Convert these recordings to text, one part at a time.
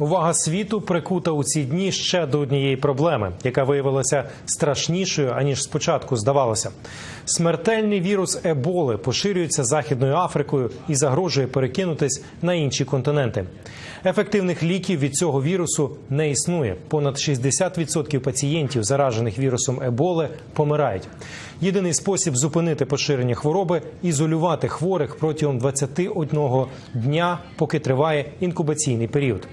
Увага світу прикута у ці дні ще до однієї проблеми, яка виявилася страшнішою аніж спочатку здавалося. Смертельний вірус Еболи поширюється західною Африкою і загрожує перекинутись на інші континенти. Ефективних ліків від цього вірусу не існує. Понад 60% пацієнтів, заражених вірусом Еболи, помирають. Єдиний спосіб зупинити поширення хвороби ізолювати хворих протягом 21 дня, поки триває інкубаційний період.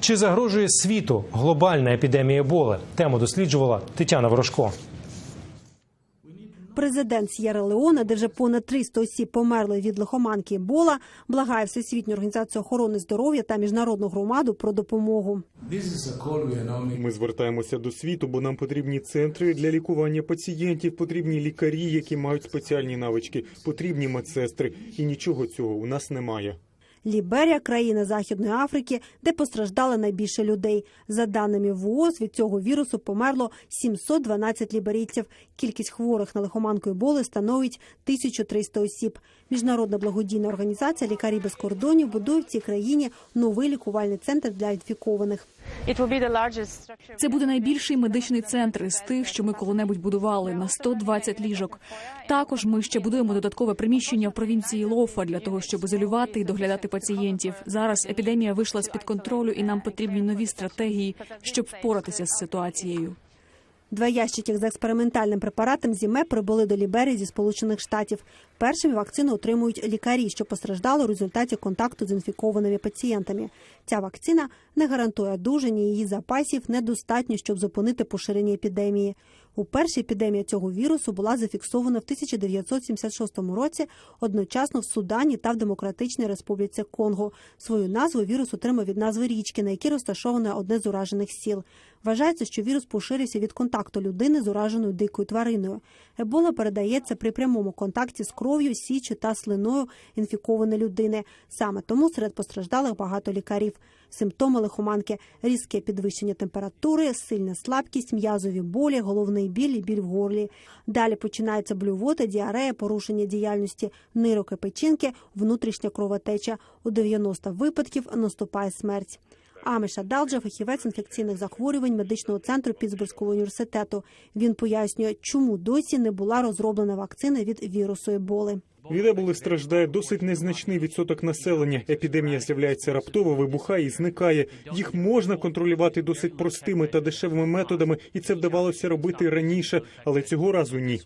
Чи загрожує світу глобальна епідемія Еболи? Тему досліджувала Тетяна Ворожко. Президент С'єра Леоне, де вже понад 300 осіб померли від лихоманки Ебола, благає Всесвітню організацію охорони здоров'я та міжнародну громаду про допомогу. Ми звертаємося до світу, бо нам потрібні центри для лікування пацієнтів, потрібні лікарі, які мають спеціальні навички, потрібні медсестри. І нічого цього у нас немає. Ліберія – країна Західної Африки, де постраждало найбільше людей. За даними ВООЗ, від цього вірусу померло 712 ліберійців. Кількість хворих на лихоманку Еболи становить 1300 осіб. Міжнародна благодійна організація «Лікарі без кордонів» будує в цій країні новий лікувальний центр для інфікованих. Це буде найбільший медичний центр з тих, що ми коли-небудь будували на 120 ліжок. Також ми ще будуємо додаткове приміщення в провінції Лофа для того, щоб ізолювати і доглядати пацієнтів. Зараз епідемія вийшла з під контролю, і нам потрібні нові стратегії, щоб впоратися з ситуацією. Два ящиків з експериментальним препаратом зіме прибули до Ліберії зі Сполучених Штатів. Першими вакцину отримують лікарі, що постраждали у результаті контакту з інфікованими пацієнтами. Ця вакцина не гарантує одужання, її запасів недостатньо, щоб зупинити поширення епідемії. Уперше епідемія цього вірусу була зафіксована в 1976 році одночасно в Судані та в Демократичній Республіці Конго. Свою назву вірус отримав від назви річки, на якій розташоване одне з уражених сіл. Вважається, що вірус поширився від контакту людини з ураженою дикою твариною. Ебола передається при прямому контакті з кров'ю, січі та слиною інфікованої людини. Саме тому серед постраждалих багато лікарів. Симптоми лихоманки – різке підвищення температури, сильна слабкість, м'язові болі, головний біль і біль в горлі. Далі починається блювота, діарея, порушення діяльності нирок і печінки, внутрішня кровотеча. У 90 випадків наступає смерть. Амиша Далджа, фахівець інфекційних захворювань медичного центру Пітсбурзького університету. Він пояснює, чому досі не була розроблена вакцина від вірусу Еболи. Від еболи страждає досить незначний відсоток населення. Епідемія з'являється раптово, вибухає і зникає. Їх можна контролювати досить простими та дешевими методами, і це вдавалося робити раніше, але цього разу ні.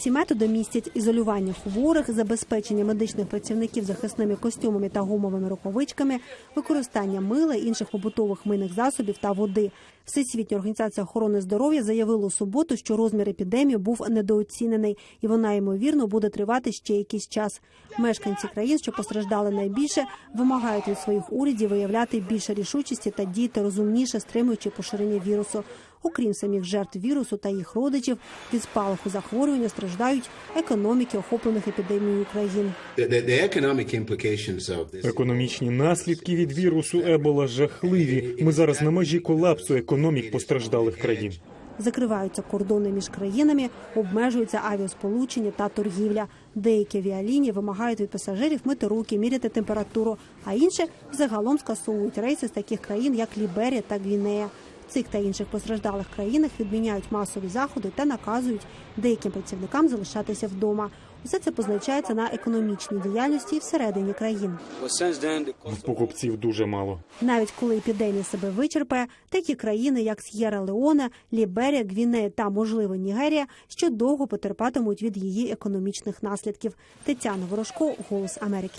Ці методи містять ізолювання хворих, забезпечення медичних працівників захисними костюмами та гумовими рукавичками, використання мила, інших побутових мийних засобів та води. Всесвітня організація охорони здоров'я заявила у суботу, що розмір епідемії був недооцінений, і вона ймовірно буде тривати ще якийсь час. Мешканці країн, що постраждали найбільше, вимагають від своїх урядів виявляти більше рішучості та діяти розумніше, стримуючи поширення вірусу. Окрім самих жертв вірусу та їх родичів, від спалаху захворювання страждають економіки охоплених епідемією країн. Економічні наслідки від вірусу ебола жахливі. Ми зараз на межі колапсу економік постраждалих країн. Закриваються кордони між країнами, обмежуються авіасполучення та торгівля. Деякі авіалінії вимагають від пасажирів мити руки, міряти температуру, а інші загалом скасовують рейси з таких країн, як Ліберія та Гвінея. Цих та інших постраждалих країнах відміняють масові заходи та наказують деяким працівникам залишатися вдома. Усе це позначається на економічній діяльності всередині країн. Покупців дуже мало. Навіть коли епідемія себе вичерпає, такі країни, як С'єра Леоне, Ліберія, Гвінея та, можливо, Нігерія, ще довго потерпатимуть від її економічних наслідків. Тетяна Ворожко, Голос Америки.